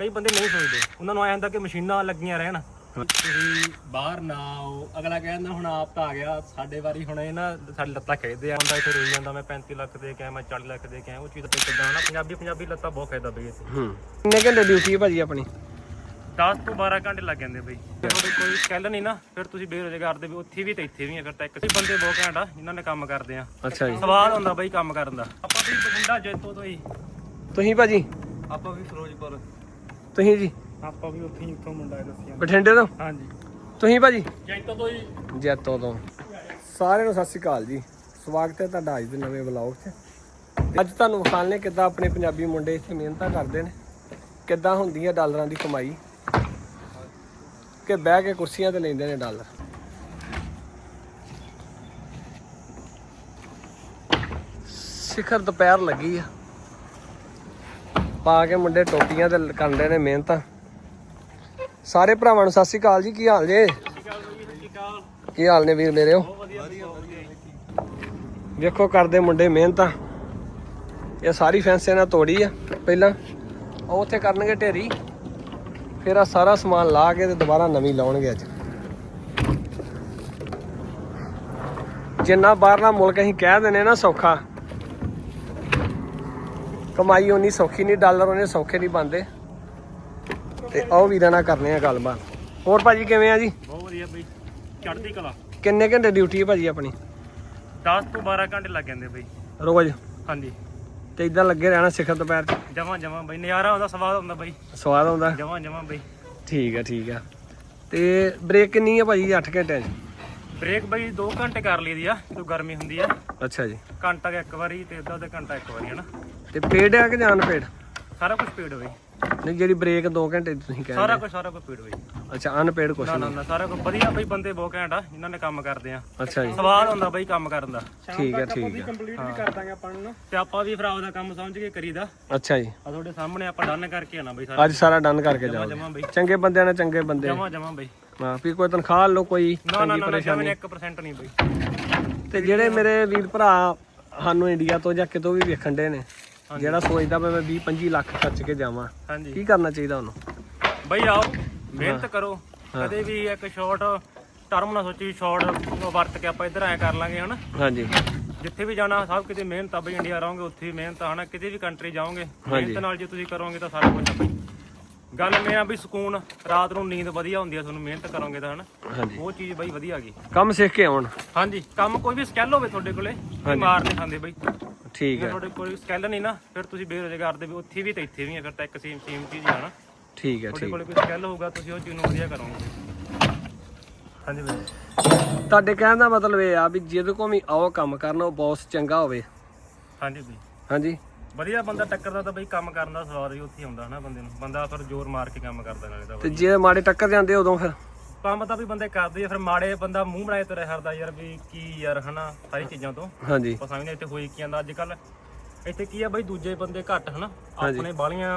ਕਈ ਬੰਦੇ ਨਹੀਂ ਸੋਚਦੇ। ਉਹਨਾਂ ਨੂੰ ਐਂ ਹੁੰਦਾ ਕਿ ਮਸ਼ੀਨਾਂ ਲੱਗੀਆਂ ਰਹਿਣ। ਤੁਸੀਂ ਬਾਹਰ ਨਾ ਆਓ। ਅਗਲਾ ਕਹਿੰਦਾ ਹੁਣ ਆਪ ਤਾਂ ਆ ਗਿਆ। ਸਾਡੇ ਵਾਰੀ ਹੁਣ ਇਹ ਨਾ ਸਾਡੀ ਲੱਤਾਂ ਖੇਡਦੇ ਆ। ਹੁੰਦਾ ਇੱਥੇ ਰੋਈ ਜਾਂਦਾ ਮੈਂ 35 ਲੱਖ ਦੇ ਕੇ ਆਇਆ ਮੈਂ 40 ਲੱਖ ਦੇ ਕੇ ਆਇਆ। ਉਹ ਚੀਜ਼ ਤੇ ਕਿੱਦਾਂ ਨਾ ਪੰਜਾਬੀ ਪੰਜਾਬੀ ਲੱਤਾਂ ਬਹੁਤ ਖੇਡਦਾ ਬਈ ਇੱਥੇ ਹੂੰ। ਕਿੰਨੇ ਘੰਟੇ ਡਿਊਟੀ ਹੈ ਭਾਜੀ ਆਪਣੀ? 10 ਤੋਂ 12 ਘੰਟੇ ਲੱਗ ਜਾਂਦੇ ਬਈ। ਤੁਹਾਡੇ ਕੋਈ ਸਕਿੱਲ ਨਹੀਂ ਨਾ ਫਿਰ ਤੁਸੀਂ ਬੇਰੁਜ਼ਗਾਰ ਦੇ ਵੀ ਉੱਥੇ ਵੀ ਤੇ ਇੱਥੇ ਵੀ ਆ। ਫਿਰ ਤਾਂ ਇੱਕ ਹੀ ਬੰਦੇ ਬਹੁਤ ਘੈਂਟ ਜਿਨ੍ਹਾਂ ਨੇ ਕੰਮ ਕਰਦੇ ਆ। ਅੱਛਾ ਜੀ। ਸਵਾਦ ਹੁੰਦਾ ਬਈ ਕੰਮ ਕਰਨ ਦਾ। ਆਪਾਂ ਵੀ ਬਠਿੰਡਾ ਜੈਤੋ ਤੋਂ ਹੀ। ਤੁਸੀਂ ਭਾਜੀ? ਆਪਾਂ ਵੀ ਫਿਰੋਜ਼ਪੁਰ। ਤੁਸੀਂ ਜੀ? ਆਪਾਂ ਵੀ ਉੱਥੇ ਹੀ ਇੱਥੋਂ ਮੁੰਡਾ ਦੱਸਿਆ। ਬਠਿੰਡੇ ਤੋਂ? ਹਾਂਜੀ। ਤੁਸੀਂ ਭਾਜੀ? ਜੈਤੋ ਤੋਂ ਹੀ ਜੈਤੋ ਤੋਂ। ਸਾਰਿਆਂ ਨੂੰ ਸਤਿ ਸ਼੍ਰੀ ਅਕਾਲ ਜੀ। ਸਵਾਗਤ ਹੈ ਤੁਹਾਡਾ ਅੱਜ ਦੇ ਨਵੇਂ ਵਲੌਗ 'ਚ। ਅੱਜ ਤੁਹਾਨੂੰ ਵਿਖਾਣੇ ਕਿੱਦਾਂ ਆਪਣੇ ਪੰਜਾਬੀ ਮੁੰਡੇ ਇੱਥੇ ਮਿਹਨਤਾਂ ਕਰਦੇ ਨੇ ਕਿੱਦਾਂ ਹੁੰਦੀ ਹੈ ਡਾਲਰਾਂ ਦੀ ਕਮਾਈ ਕਿ ਬਹਿ ਕੇ ਕੁਰਸੀਆਂ ਤੇ ਲੈਂਦੇ ਨੇ ਡਾਲਰ। ਸਿਖਰ ਦੁਪਹਿਰ ਲੱਗੀ ਆ। ਪਾ ਕੇ ਮੁੰਡੇ ਟੋਪੀਆਂ ਤੇ ਕਰਦੇ ਨੇ ਮਿਹਨਤਾਂ। ਸਾਰੇ ਭਰਾਵਾਂ ਨੂੰ ਸਤਿ ਸ਼੍ਰੀ ਅਕਾਲ ਜੀ, ਕੀ ਹਾਲ ਜੇ? ਕੀ ਹਾਲ ਨੇ ਵੀਰ ਮੇਰੇ ਵੇਖੋ ਕਰਦੇ ਮੁੰਡੇ ਮਿਹਨਤਾਂ। ਇਹ ਸਾਰੀ ਫੈਂਸ ਇਹਨਾਂ ਤੋੜੀ ਆ, ਪਹਿਲਾਂ। ਉਹ ਉੱਥੇ ਕਰਨਗੇ ਢੇਰੀ। ਫਿਰ ਆ ਸਾਰਾ ਸਮਾਨ ਲਾ ਕੇ ਤੇ ਦੁਬਾਰਾ ਨਵੀਂ ਲਾਉਣਗੇ ਅੱਜ। ਜਿੰਨਾ ਬਾਹਰਲਾ ਮੁਲਕ ਅਸੀਂ ਕਹਿ ਦਿੰਦੇ ਨਾ ਸੌਖਾ। ਕਮਾਈ ਉਨੀ ਸੌਖੀ ਨਹੀਂ ਡਾਲਰ ਉਹਨੇ ਸੌਖੇ ਨਹੀਂ ਬੰਦੇ ਤੇ ਆਓ ਵੀਰਾਂ ਨਾਲ ਕਰਨੇ ਆ ਗੱਲਬਾਤ। ਹੋਰ ਭਾਜੀ ਕਿਵੇਂ ਆ ਜੀ? ਬਹੁਤ ਵਧੀਆ ਬਈ ਚੜ੍ਹਦੀ ਕਲਾ। ਕਿੰਨੇ ਘੰਟੇ ਡਿਊਟੀ ਹੈ ਭਾਜੀ ਆਪਣੀ? 10 ਤੋਂ 12 ਘੰਟੇ ਲੱਗ ਜਾਂਦੇ ਬਈ। ਰੋਜ਼? ਹਾਂਜੀ। ਤੇ ਇਦਾਂ ਲੱਗੇ ਰਹਿਣਾ ਸਿਖਰ ਦੁਪਹਿਰ ਚ ਜਮਾ ਜਮਾ ਬਈ ਨਜ਼ਾਰਾ ਆਉਂਦਾ ਸਵਾਦ ਆਉਂਦਾ ਬਈ। ਸਵਾਦ ਆਉਂਦਾ? ਜਮਾ ਜਮਾ ਬਈ। ਠੀਕ ਆ ਠੀਕ ਆ। ਤੇ ਬ੍ਰੇਕ ਕਿੰਨੀ ਆ ਭਾਜੀ 8 ਘੰਟਿਆਂ ਚ? ਬ੍ਰੇਕ ਬਈ 2 ਘੰਟੇ ਕਰ ਲਈਦੀ ਆ ਜਦੋਂ ਗਰਮੀ ਹੁੰਦੀ ਆ। ਅੱਛਾ ਜੀ। ਘੰਟਾ ਕੁ ਇੱਕ ਵਾਰੀ ਤੇ ਅੱਧਾ ਅੱਧਾ ਘੰਟਾ ਇੱਕ ਵਾਰੀ ਹਨਾ? ਤੇ ਪੇਡ ਆ ਕਿ ਜਾਨ ਪੇਡ ਸਾਰਾ ਕੁਝ ਪੀੜ ਬਈ। ਨਹੀਂ ਜਿਹੜੀ ਬ੍ਰੇਕ 2 ਘੰਟੇ ਦੀ ਤੁਸੀਂ ਸਾਰਾ ਕਹਿੰਦੇ ਕੁਝ ਸਾਰਾ ਕੁਝ ਪੀੜ ਬਈ। ਅੱਛਾ ਅਨਪੇਡ ਕੁਛ ਨਾ ਨਾ ਨਹੀਂ। ਨਾ ਸਾਰਾ ਕੁਝ ਵਧੀਆ ਬਈ ਬੰਦੇ ਬਹੁਤ ਘੈਂਟ ਆ ਜਿਨ੍ਹਾਂ ਨੇ ਕੰਮ ਕਰਦੇ ਆ। ਅੱਛਾ ਜੀ। ਸਵਾਦ ਹੁੰਦਾ ਬਈ ਕੰਮ ਕਰਨ ਦਾ। ਠੀਕ ਆ ਠੀਕ ਆ। ਕੰਪਲੀਟ ਵੀ ਕਰ ਦਾਂਗੇ ਆਪਾਂ ਨੂੰ। ਤੇ ਆਪਾਂ ਵੀ ਭਰਾ ਦਾ ਕੰਮ ਸਮਝ ਕੇ ਕਰੀਦਾ। ਅੱਛਾ ਜੀ। ਆ ਤੁਹਾਡੇ ਸਾਹਮਣੇ ਆਪਾਂ ਡਨ ਕਰਕੇ ਆਣਾ ਬਈ ਸਾਰਾ। ਅੱਜ ਸਾਰਾ ਡਨ ਕਰਕੇ ਜਾਓ ਜਮਾ ਬਈ। ਚੰਗੇ ਬੰਦਿਆਂ ਨੇ ਚੰਗੇ ਬੰਦੇ ਜਮਾ ਜਮਾ ਬਈ। ਹਾਂ ਵੀ ਕੋਈ ਤਨਖਾਹ ਲਓ ਕੋਈ ਨਾ ਨਾ ਨਾ ਪਰੇਸ਼ਾਨੀ। ਜਮਾ 1% ਨਹੀਂ ਬਈ। ਤੇ ਜਿਹੜੇ ਮੇਰੇ ਵੀਰ ਭਰਾ ਸਾਨੂੰ ਇੰਡੀਆ ਤੋਂ ਜਾਂ ਕਿਤੋਂ ਵੀ ਵੇਖਣ ਦੇ ਨੇ ਜਿਹੜਾ ਸੋਚਦਾ ਵੀ ਮੈਂ 20 25 ਲੱਖ ਖਰਚ ਕੇ ਜਾਵਾਂ ਹਾਂਜੀ। ਕੀ ਕਰਨਾ ਚਾਹੀਦਾ ਉਹਨੂੰ? ਬਈ ਆਓ ਮਿਹਨਤ ਕਰੋ ਕਦੇ ਵੀ ਇੱਕ ਸ਼ਾਰਟ ਟਰਮ ਨਾ ਸੋਚੀ ਸ਼ਾਰਟ ਵਰਤ ਕੇ ਆਪਾਂ ਇੱਧਰ ਐ ਕਰ ਲਾਂਗੇ ਹਨਾ? ਹਾਂਜੀ। ਜਿੱਥੇ ਵੀ ਜਾਣਾ ਸਭ ਕਿਤੇ ਮਿਹਨਤ ਆ ਬਈ ਇੰਡੀਆ ਰਹੋਗੇ ਉੱਥੇ ਵੀ ਮਿਹਨਤ ਆ ਹਨਾ? ਕਿਤੇ ਵੀ ਕੰਟਰੀ ਜਾਓਗੇ ਮਿਹਨਤ ਨਾਲ ਜੇ ਤੁਸੀਂ ਕਰੋਗੇ ਤਾਂ ਸਾਰਾ ਕੁਝ ਆ ਬਈ। ਗੱਲ ਇਹ ਆ ਵੀ ਸਕੂਨ ਰਾਤ ਨੂੰ ਨੀਂਦ ਵਧੀਆ ਹੁੰਦੀ ਆ ਤੁਹਾਨੂੰ ਮਿਹਨਤ ਕਰੋਗੇ ਤਾਂ ਹਨਾ। ਹਾਂਜੀ। ਉਹ ਚੀਜ਼ ਬਈ ਵਧੀਆ ਆ ਗਈ। ਕੰਮ ਸਿੱਖ ਕੇ ਆਉਣ। ਹਾਂਜੀ ਕੰਮ ਕੋਈ ਵੀ ਸਕਿੱਲ ਹੋਵੇ ਤੁਹਾਡੇ ਕੋਲੇ ਮਾਰ ਨਹੀਂ ਖਾਂਦੇ ਬਈ। ਜੇ ਠੀਕ ਹੈ ਤੁਹਾਡੇ ਕੋਲ ਸਕਿੱਲ ਨਹੀਂ ਨਾ ਫਿਰ ਤੁਸੀਂ ਬੇਰੁਜ਼ਗਾਰ ਦੇ ਵੀ ਉੱਥੇ ਵੀ ਤੇ ਇੱਥੇ ਵੀ ਆ ਫਿਰ ਤਾਂ ਇੱਕ ਸੇਮ ਸੇਮ ਚੀਜ਼ ਆ ਨਾ। ਠੀਕ ਹੈ ਤੁਹਾਡੇ ਠੀਕ। ਕੋਲੇ ਕੋਈ ਸਕਿੱਲ ਹੋਊਗਾ ਤੁਸੀਂ ਉਹ ਚੀਜ਼ ਨੂੰ ਵਧੀਆ ਕਰੋਗੇ। ਹਾਂਜੀ ਬਈ। ਤੁਹਾਡੇ ਕਹਿਣ ਦਾ ਮਤਲਬ ਇਹ ਆ ਵੀ ਜਿਹਦੇ ਕੋਲ ਵੀ ਆਓ ਕੰਮ ਕਰਨਾ ਉਹ ਬੌਸ ਚੰਗਾ ਹੋਵੇ। ਹਾਂਜੀ ਬਈ। ਹਾਂਜੀ। ਵਧੀਆ ਬੰਦਾ ਟੱਕਰਦਾ ਤਾਂ ਬਈ ਕੰਮ ਕਰਨ ਦਾ ਸਵਾਦ ਹੀ ਉੱਥੇ ਆਉਂਦਾ ਹਨਾ ਬੰਦੇ ਨੂੰ। ਬੰਦਾ ਫਿਰ ਜ਼ੋਰ ਮਾਰ ਕੇ ਕੰਮ ਕਰਦਾ ਨਾਲੇ ਤਾਂ ਤੇ ਜੇ ਮਾੜੇ ਟੱਕਰ ਜਾਂਦੇ ਉਦੋਂ ਫਿਰ? ਕੰਮ ਤਾਂ ਵੀ ਬੰਦੇ ਕਰਦੇ ਆ ਫਿਰ ਮਾੜੇ ਬੰਦਾ ਮੂੰਹ ਬਣਾਏ ਤੁਰੇ ਹਰਦਾ ਯਾਰ ਵੀ ਕੀ ਯਾਰ ਹਨਾ ਸਾਰੀ ਚੀਜ਼ਾਂ ਤੋਂ। ਹਾਂਜੀ। ਆਪਾਂ ਸਮਝਦੇ ਇੱਥੇ ਹੋਈ ਕੀ ਜਾਂਦਾ। ਅੱਜ ਕੱਲ ਇੱਥੇ ਕੀ ਆ ਬਈ ਦੂਜੇ ਬੰਦੇ ਘੱਟ ਹਨਾ ਆਪਣੇ ਬਾਲੀਆਂ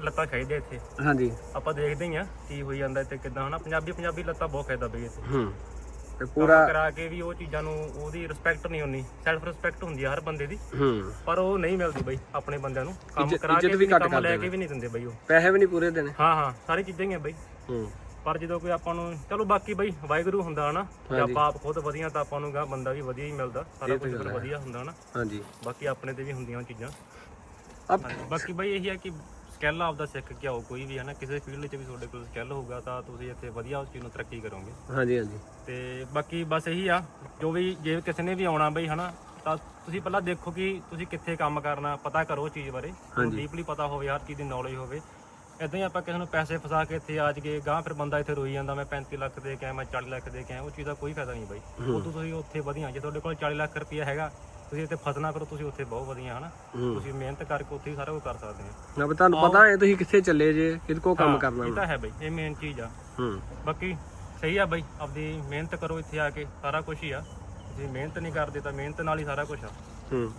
ਲੱਤਾਂ ਖਾਈਦੇ ਇੱਥੇ। ਹਾਂਜੀ। ਆਪਾਂ ਦੇਖਦੇ ਹੀ ਆ ਕੀ ਹੋਈ ਜਾਂਦਾ ਇੱਥੇ ਕਿਦਾਂ ਹਨਾ। ਪੰਜਾਬੀ ਪੰਜਾਬੀ ਲੱਤਾਂ ਬਹੁਤ ਖਾਈਦਾ ਬਈ ਇੱਥੇ। ਹੂੰ। ਤੇ ਪੂਰਾ ਕਰਾ ਕੇ ਵੀ ਉਹ ਚੀਜ਼ਾਂ ਨੂੰ ਉਹਦੀ ਰਿਸਪੈਕਟ ਨਹੀਂ ਹੁੰਦੀ ਸੈਲਫ ਰਿਸਪੈਕਟ ਹੁੰਦੀ ਆ ਹਰ ਬੰਦੇ ਦੀ। ਹੂੰ। ਪਰ ਉਹ ਨਹੀਂ ਮਿਲਦੀ ਬਈ ਆਪਣੇ ਬੰਦਿਆਂ ਨੂੰ। ਕੰਮ ਇੱਜ਼ਤ- ਕਰਾ ਕੇ ਵੀ ਵੀ ਘੱਟ ਕੰਮ ਲੈ ਕਰਦੇ ਕੇ ਵੀ ਨਹੀਂ ਦਿੰਦੇ ਬਈ ਉਹ। ਪੈਸੇ ਵੀ ਨਹੀਂ ਪੂਰੇ ਦੇਣੇ। ਹਾਂ ਹਾਂ ਸਾਰੀ ਚੀਜ਼ਾਂ ਹੀ ਆ ਬਈ। ਹੂੰ। ਪਰ ਜਦੋਂ ਕੋਈ ਆਪਾਂ ਨੂੰ ਚਲੋ ਬਾਕੀ ਬਈ ਵਾਹਿਗੁਰੂ ਹੁੰਦਾ ਹਨਾ ਜੇ ਆਪਾਂ ਆਪ ਖੁਦ ਵਧੀਆ ਤਾਂ ਆਪਾਂ ਨੂੰ ਗਾ ਬੰਦਾ ਵੀ ਵਧੀਆ ਹੀ ਮਿਲਦਾ ਸਾਰਾ ਕੁਝ ਫਿਰ ਵਧੀਆ ਹੁੰਦਾ ਹਨਾ। ਹਾਂਜੀ। ਬਾਕੀ ਆਪਣੇ ਤੇ ਵੀ ਹੁੰਦੀਆਂ ਉਹ ਚੀਜ਼ਾਂ। ਹਾਂਜੀ ਬਾਕੀ ਬਈ ਇਹੀ ਆ ਕਿ ਸਕਿੱਲ ਆਪਦਾ ਸਿੱਖ ਕੇ ਆਓ ਕੋਈ ਵੀ ਹਨਾ ਕਿਸੇ ਫੀਲਡ 'ਚ ਵੀ ਤੁਹਾਡੇ ਕੋਲ ਸਕਿੱਲ ਹੋਊਗਾ ਤਾਂ ਤੁਸੀਂ ਇੱਥੇ ਵਧੀਆ ਉਸ ਚੀਜ਼ ਨੂੰ ਤਰੱਕੀ ਕਰੋਗੇ। ਹਾਂਜੀ ਹਾਂਜੀ। ਤੇ ਬਾਕੀ ਬਸ ਇਹੀ ਆ ਜੋ ਵੀ ਜੇ ਕਿਸੇ ਨੇ ਵੀ ਆਉਣਾ ਬਈ ਹਨਾ ਤਾਂ ਤੁਸੀਂ ਪਹਿਲਾਂ ਦੇਖੋ ਕਿ ਤੁਸੀਂ ਕਿੱਥੇ ਕੰਮ ਕਰਨਾ ਪਤਾ ਕਰੋ ਉਹ ਚੀਜ਼ ਬਾਰੇ। ਤੁਹਾਨੂੰ ਡੀਪਲੀ ਪਤਾ ਹੋਵੇ ਹਰ ਚੀਜ਼ ਦੀ ਨੌਲੇਜ ਹੋਵੇ। ਇਦਾਂ ਹੀ ਆਪਾਂ ਕਿਸੇ ਨੂੰ ਪੈਸੇ ਫਸਾ ਕੇ ਇੱਥੇ ਆ ਜਗੇ ਗਾਂ ਫਿਰ ਬੰਦਾ ਇੱਥੇ ਰੋਈ ਜਾਂਦਾ ਮੈਂ 35 ਲੱਖ ਦੇ ਕੇ ਆਇਆ ਮੈਂ 40 ਲੱਖ ਦੇ ਕੇ ਆਇਆ ਉਹ ਚੀਜ਼ ਦਾ ਕੋਈ ਫਾਇਦਾ ਨਹੀਂ ਬਾਈ। ਉਹ ਤੋਂ ਤੁਸੀਂ ਉੱਥੇ ਵਧੀਆ ਜੇ ਤੁਹਾਡੇ ਕੋਲ 40 ਲੱਖ ਰੁਪਇਆ ਹੈਗਾ ਤੁਸੀਂ ਇੱਥੇ ਫਸਣਾ ਕਰੋ ਤੁਸੀਂ ਉੱਥੇ ਬਹੁਤ ਵਧੀਆ ਹਨਾ? ਹੂੰ। ਤੁਸੀਂ ਮਿਹਨਤ ਕਰਕੇ ਉੱਥੇ ਹੀ ਸਾਰਾ ਕੁਝ ਕਰ ਸਕਦੇ ਹੋ। ਨਾ ਵੀ ਤੁਹਾਨੂੰ ਪਤਾ ਹੈ ਤੁਸੀਂ ਕਿੱਥੇ ਚੱਲੇ ਜੇ ਕਿਹਦੇ ਕੋ ਕੰਮ ਕਰਨਾ ਇਹ ਤਾਂ ਹੈ ਬਾਈ ਇਹ ਮੇਨ ਚੀਜ਼ ਆ। ਹੂੰ। ਬਾਕੀ ਸਹੀ ਆ ਬਾਈ ਆਪਦੀ ਮਿਹਨਤ ਕਰੋ ਇੱਥੇ ਆ ਕੇ ਸਾਰਾ ਕੁਝ ਹੀ ਆ। ਤੁਸੀਂ ਮਿਹਨਤ ਨਹੀਂ ਕਰਦੇ ਤਾਂ ਮਿਹਨਤ ਨਾਲ ਹੀ ਸਾਰਾ ਕੁਝ ਆ। ਹੂੰ।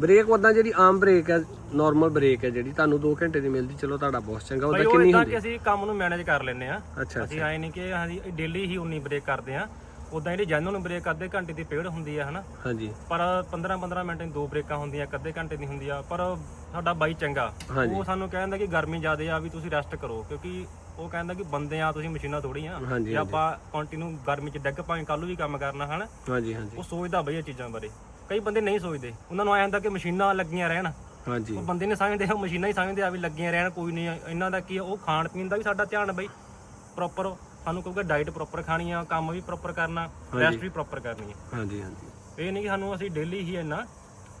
ਬ੍ਰੇਕ ਉਦਾਂ ਜਿਹੜੀ ਆਮ ਬ੍ਰੇਕ ਹੈ ਨਾਰਮਲ ਬ੍ਰੇਕ ਹੈ ਜਿਹੜੀ ਤੁਹਾਨੂੰ 2 ਘੰਟੇ ਦੀ ਮਿਲਦੀ ਚਲੋ ਤੁਹਾਡਾ ਬਹੁਤ ਚੰਗਾ ਉਹਦਾ ਉਹ ਕਿੰਨੀ ਹੁੰਦੀ ਕਿ ਅਸੀਂ ਕੰਮ ਨੂੰ ਮੈਨੇਜ ਕਰ ਲੈਂਦੇ ਆ। ਅਸੀਂ ਆਏ ਨਹੀਂ ਕਿ ਅਸੀਂ ਡੇਲੀ ਹੀ ਉਨੀ ਬ੍ਰੇਕ ਕਰਦੇ ਆ। ਉਦਾਂ ਜਿਹੜੀ ਜੈਨੂਨ ਬ੍ਰੇਕ ਅੱਧੇ ਘੰਟੇ ਦੀ ਪੇੜ ਹੁੰਦੀ ਆ ਹਨਾ? ਹਾਂਜੀ। ਪਰ 15 15 ਮਿੰਟ ਦੀ ਦੋ ਬ੍ਰੇਕਾਂ ਹੁੰਦੀਆਂ ਇੱਕ ਅੱਧੇ ਘੰਟੇ ਦੀ ਹੁੰਦੀ ਆ ਪਰ ਸਾਡਾ ਬਾਈ ਚੰਗਾ। ਹਾਂਜੀ। ਉਹ ਸਾਨੂੰ ਕਹਿੰਦਾ ਕਿ ਗਰਮੀ ਜ਼ਿਆਦੇ ਆ ਵੀ ਤੁਸੀਂ ਰੈਸਟ ਕਰੋ ਕਿਉਂਕਿ ਉਹ ਕਹਿੰਦਾ ਕਿ ਬੰਦੇ ਆ ਤੁਸੀਂ ਮਸ਼ੀਨਾਂ ਥੋੜੀ ਆ। ਹਾਂਜੀ, ਜੇ ਆਪਾਂ ਕੰਟੀਨਿਊ ਗਰਮੀ ਚ ਡਿੱਗ ਪਾਏ ਕੱਲ ਵੀ ਕੰਮ ਕਰਨਾ ਹਨ? ਹਾਂਜੀ ਹਾਂਜੀ। ਉਹ ਸੋਚਦਾ ਬਈ ਇਹ ਚੀਜ਼ਾਂ ਬਾਰੇ। ਕਈ ਬੰਦੇ ਨਹੀਂ ਸੋਚਦੇ। ਉਹਨਾਂ ਨੂੰ ਐਂ ਹੁੰਦਾ ਕਿ ਮਸ਼ੀਨਾਂ ਲੱਗੀਆਂ ਰਹਿਣ। ਹਾਂਜੀ। ਉਹ ਬੰਦੇ ਨੇ ਸਮਝਦੇ ਆ ਉਹ ਮਸ਼ੀਨਾਂ ਹੀ ਸਮਝਦੇ ਆ ਵੀ ਲੱਗੀਆਂ ਰਹਿਣ ਕੋਈ ਨਹੀਂ। ਇਹਨਾਂ ਦਾ ਕੀ ਆ, ਉਹ ਖਾਣ ਪੀਣ ਦਾ ਵੀ ਸਾਡਾ ਧਿਆਨ ਬਈ। ਪ੍ਰੋਪਰ ਸਾਨੂੰ ਕਹੂਗਾ ਡਾਈਟ ਪ੍ਰੋਪਰ ਖਾਣੀ ਆ ਕੰਮ ਵੀ ਪ੍ਰੋਪਰ ਕਰਨਾ ਰੈਸਟ ਵੀ ਪ੍ਰੋਪਰ ਕਰਨੀ ਹੈ ਹਾਂਜੀ ਹਾਂਜੀ। ਇਹ ਨਹੀਂ ਕਿ ਸਾਨੂੰ ਅਸੀਂ ਡੇਲੀ ਹੀ ਇੰਨਾ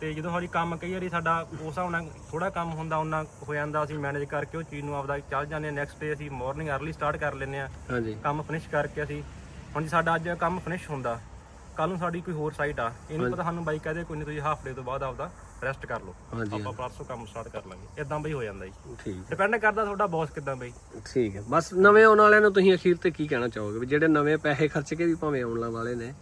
ਤੇ ਜਦੋਂ ਸਾਡੀ ਕੰਮ ਕਈ ਵਾਰੀ ਸਾਡਾ ਉਸ ਹਿਸਾਬ ਨਾਲ ਥੋੜਾ ਕੰਮ ਹੁੰਦਾ ਉਹਨਾਂ ਹੋ ਜਾਂਦਾ ਅਸੀਂ ਮੈਨੇਜ ਕਰਕੇ ਉਹ ਚੀਜ਼ ਨੂੰ ਆਪਦਾ ਚੱਲ ਜਾਂਦੇ ਹਾਂ ਨੈਕਸਟ ਡੇ ਅਸੀਂ ਮਾਰਨਿੰਗ ਅਰਲੀ ਸਟਾਰਟ ਕਰ ਲੈਂਦੇ ਆ ਹਾਂਜੀ। ਕੰਮ ਫਿਨਿਸ਼ ਕਰਕੇ ਅਸੀਂ ਹੁਣ ਜੇ ਸਾਡਾ ਅੱਜ ਕੰਮ ਫਿਨਿਸ਼ ਹੁੰਦਾ ਕੱਲ ਨੂੰ ਸਾਡੀ ਕੋਈ ਹੋਰ ਸਾਈਟ ਆ ਇਹ ਨਹੀਂ ਪਤਾ ਸਾਨੂੰ ਬਾਈ ਕਹਦੇ ਕੋਈ ਨਹੀਂ ਤੁਸੀਂ ਹਾਫ ਡੇ ਤੋਂ ਬਾਅਦ ਆਪਦਾ ਰੈਸਟ ਕਰ ਲਓ। ਹਾਂਜੀ ਆਪਾਂ ਪਰਸੋਂ ਕੰਮ ਸਟਾਰਟ ਕਰ ਲਾਂਗੇ। ਇਦਾਂ ਬਈ ਹੋ ਜਾਂਦਾ ਜੀ। ਠੀਕ ਡਿਪੈਂਡ ਕਰਦਾ ਤੁਹਾਡਾ ਬੌਸ ਕਿਦਾਂ ਬਈ। ਠੀਕ ਹੈ। ਬਸ ਨਵੇਂ ਆਉਣ ਵਾਲਿਆਂ ਨੂੰ ਤੁਸੀਂ ਅਖੀਰ ਤੇ ਕੀ ਕਹਿਣਾ ਚਾਹੋਗੇ? ਵੀ ਜਿਹੜੇ ਨਵੇਂ ਪੈਸੇ ਖਰਚ ਕੇ ਵੀ ਭਾਵੇਂ ਆਉਣ ਵਾਲੇ ਨੇ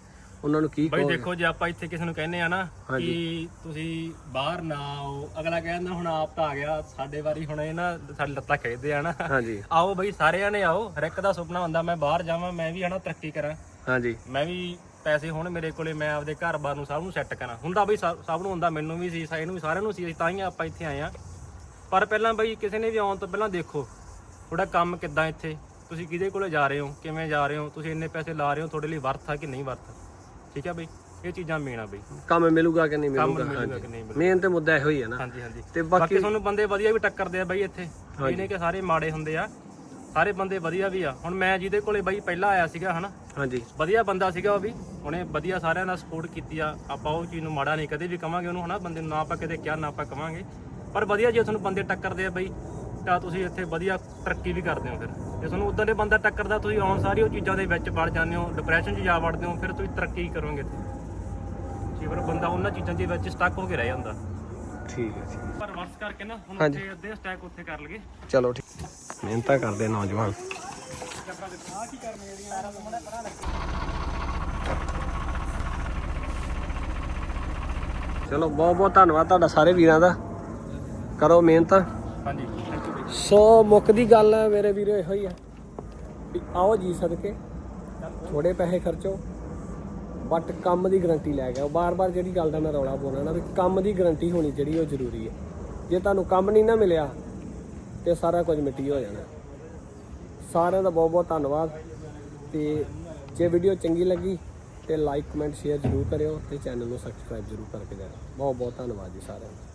ਉਹਨਾਂ ਨੂੰ ਕੀ ਬਈ ਕਹੋਗੇ? ਦੇਖੋ ਜੇ ਆਪਾਂ ਇੱਥੇ ਕਿਸੇ ਨੂੰ ਕਹਿੰਦੇ ਆ ਨਾ ਕਿ ਤੁਸੀਂ ਬਾਹਰ ਨਾ ਆਓ ਅਗਲਾ ਕਹਿੰਦਾ ਹੁਣ ਆਪ ਤਾਂ ਆ ਗਿਆ ਸਾਡੇ ਵਾਰੀ ਹੁਣ ਇਹ ਨਾ ਸਾਡੀ ਲੱਤਾਂ ਖਿੱਚਦੇ ਆ ਨਾ। ਹਾਂਜੀ। ਆਓ ਬਈ ਸਾਰਿਆਂ ਨੇ ਆਓ। ਹਰ ਇੱਕ ਦਾ ਸੁਪਨਾ ਹੁੰਦਾ ਮੈਂ ਬਾਹਰ ਜਾਵਾਂ ਮੈਂ ਵੀ ਹਨਾ ਤਰੱਕੀ ਕਰਾਂ। ਹਾਂਜੀ। ਮੈਂ ਵੀ ਪੈਸੇ ਹੋਣ ਮੇਰੇ ਕੋਲੇ ਮੈਂ ਆਪਦੇ ਘਰ-ਬਾਰ ਨੂੰ ਸਭ ਨੂੰ ਸੈੱਟ ਕਰਾਂ। ਹੁੰਦਾ ਬਈ ਸਭ ਸਭ ਨੂੰ ਹੁੰਦਾ ਮੈਨੂੰ ਵੀ ਸੀ ਇਹਨੂੰ ਵੀ ਸਾਰਿਆਂ ਨੂੰ ਸੀ ਅਸੀਂ ਤਾਂ ਹੀ ਆਪਾਂ ਇੱਥੇ ਆਏ ਆ ਪਰ ਪਹਿਲਾਂ ਬਈ ਕਿਸੇ ਨੇ ਵੀ ਆਉਣ ਤੋਂ ਪਹਿਲਾਂ ਦੇਖੋ ਤੁਹਾਡਾ ਕੰਮ ਕਿੱਦਾਂ ਇੱਥੇ? ਤੁਸੀਂ ਕਿਹਦੇ ਕੋਲੇ ਜਾ ਰਹੇ ਹੋ? ਕਿਵੇਂ ਜਾ ਰਹੇ ਹੋ? ਤੁਸੀਂ ਇੰਨੇ ਪੈਸੇ ਲਾ ਰਹੇ ਹੋ ਤੁਹਾਡੇ ਲਈ ਵਰਥ ਆ ਕਿ ਨਹੀਂ ਵਰਥ? ਠੀਕ ਹੈ ਬਈ? ਇਹ ਚੀਜ਼ਾਂ ਮੇਨ ਆ ਬਈ। ਕੰਮ ਮਿਲੂਗਾ ਕਿ ਨਹੀਂ ਕੰਮ ਮਿਲੂਗਾ? ਮਿਲੂਗਾ ਕਿ ਨਹੀਂ ਮਿਲੂਗਾ? ਮੇਨ ਤੇ ਮੁੱਦਾ ਇਹੋ ਹੀ ਹੈ ਨਾ। ਹਾਂਜੀ ਹਾਂਜੀ। ਤੇ ਬਾਕੀ ਬਾਕੀ ਤੁਹਾਨੂੰ ਬੰਦੇ ਵਧੀਆ ਵੀ ਟੱਕਰਦੇ ਆ ਬਾਈ ਇੱਥੇ। ਇਹ ਨਹੀਂ ਕਿ ਸਾਰੇ ਮਾੜੇ ਹੁੰਦੇ ਆ। ਸਾਰੇ ਬੰਦੇ ਵਧੀਆ ਵੀ ਆ। ਹੁਣ ਮੈਂ ਜਿਹਦੇ ਕੋਲੇ ਬਾਈ ਪਹਿਲਾਂ ਆਇਆ ਸੀਗਾ ਹਨਾ? ਹਾਂਜੀ। ਵਧੀਆ ਬੰਦਾ ਸੀਗਾ ਉਹ ਵੀ। ਉਹਨੇ ਵਧੀਆ ਸਾਰਿਆਂ ਨਾਲ ਸਪੋਰਟ ਕੀਤੀ ਆ। ਆਪਾਂ ਉਹ ਚੀਜ਼ ਨੂੰ ਮਾੜਾ ਨਹੀਂ ਕਦੇ ਵੀ ਕਵਾਂਗੇ ਉਹਨੂੰ ਹਨਾ? ਬੰਦੇ ਨੂੰ ਨਾ ਆਪਾਂ ਕਦੇ ਕਿਹਾ ਨਾ ਆਪਾਂ ਕਵਾਂਗੇ। ਪਰ ਵਧੀਆ ਜੇ ਤੁਹਾਨੂੰ ਬੰਦੇ ਟੱਕਰਦੇ ਆ ਬਈ ਤਾਂ ਤੁਸੀਂ ਇੱਥੇ ਵਧੀਆ ਤਰੱਕੀ ਵੀ ਕਰਦੇ ਹੋ ਫਿਰ। ਜੇ ਤੁਹਾਨੂੰ ਉਦਾਂ ਦੇ ਬੰਦਾ ਟੱਕਰਦਾ ਤੁਸੀਂ ਆਉਣ ਸਾਰੀ ਉਹ ਚੀਜ਼ਾਂ ਦੇ ਵਿੱਚ ਵੜ ਜਾਂਦੇ ਹੋ ਡਿਪਰੈਸ਼ਨ 'ਚ ਜਾ ਵੜਦੇ ਹੋ ਫਿਰ ਤੁਸੀਂ ਤਰੱਕੀ ਕਰੋਗੇ ਇੱਥੇ। ਜੀ ਫਿਰ ਬੰਦਾ ਉਹਨਾਂ ਚੀਜ਼ਾਂ ਦੇ ਵਿੱਚ ਸਟਕ ਹੋ ਕੇ ਰਹਿ ਜਾਂਦਾ। ਠੀਕ ਹੈ ਠੀਕ ਪਰ ਵਰਸ ਕਰਕੇ ਨਾ ਹੁਣ ਹਾਂਜੀ। ਉੱਥੇ ਅੱਧੇ ਸਟੈਕ ਉੱਥੇ ਕਰ ਲਗੇ ਚਲੋ ਠੀਕ। ਮਿਹਨਤਾਂ ਕਰਦੇ ਨੌਜਵਾਨ। ਚਲੋ ਬਹੁਤ ਬਹੁਤ ਧੰਨਵਾਦ ਤੁਹਾਡਾ ਸਾਰੇ ਵੀਰਾਂ ਦਾ। ਕਰੋ ਮਿਹਨਤ। ਹਾਂਜੀ। ਥੈਂਕ ਯੂ ਬਈ ਸੋ ਮੁੱਕ ਦੀ ਗੱਲ ਹੈ ਮੇਰੇ ਵੀਰੋ ਇਹੋ ਹੀ ਆ ਵੀ ਆਓ ਜੀ ਸਦਕੇ। ਥੋੜੇ ਪੈਸੇ ਖਰਚੋ। ਬਟ ਕੰਮ ਦੀ ਗਰੰਟੀ ਲੈ ਕੇ ਆਓ ਬਾਰ-ਬਾਰ ਜਿਹੜੀ ਗੱਲ ਦਾ ਮੈਂ ਰੌਲਾ ਪਾਉਣਾ ਨਾ, ਵੀ ਕੰਮ ਦੀ ਗਰੰਟੀ ਹੋਣੀ ਜਿਹੜੀ ਉਹ ਜ਼ਰੂਰੀ ਹੈ। ਜੇ ਤੁਹਾਨੂੰ ਕੰਮ ਨਹੀਂ ਨਾ ਮਿਲਿਆ, ਤੇ ਸਾਰਾ ਕੁਝ ਮਿੱਟੀ ਹੋ ਜਾਣਾ। ਸਾਰਿਆਂ ਦਾ ਬਹੁਤ ਬਹੁਤ ਧੰਨਵਾਦ। ਤੇ ਜੇ ਵੀਡੀਓ ਚੰਗੀ ਲੱਗੀ, ਤੇ ਲਾਈਕ ਕਮੈਂਟ ਸ਼ੇਅਰ ਜ਼ਰੂਰ ਕਰਿਓ ਤੇ ਚੈਨਲ ਨੂੰ ਸਬਸਕ੍ਰਾਈਬ ਜ਼ਰੂਰ ਕਰਕੇ ਜਾਣਾ ਬਹੁਤ ਬਹੁਤ ਧੰਨਵਾਦ ਜੀ ਸਾਰਿਆਂ ਦਾ।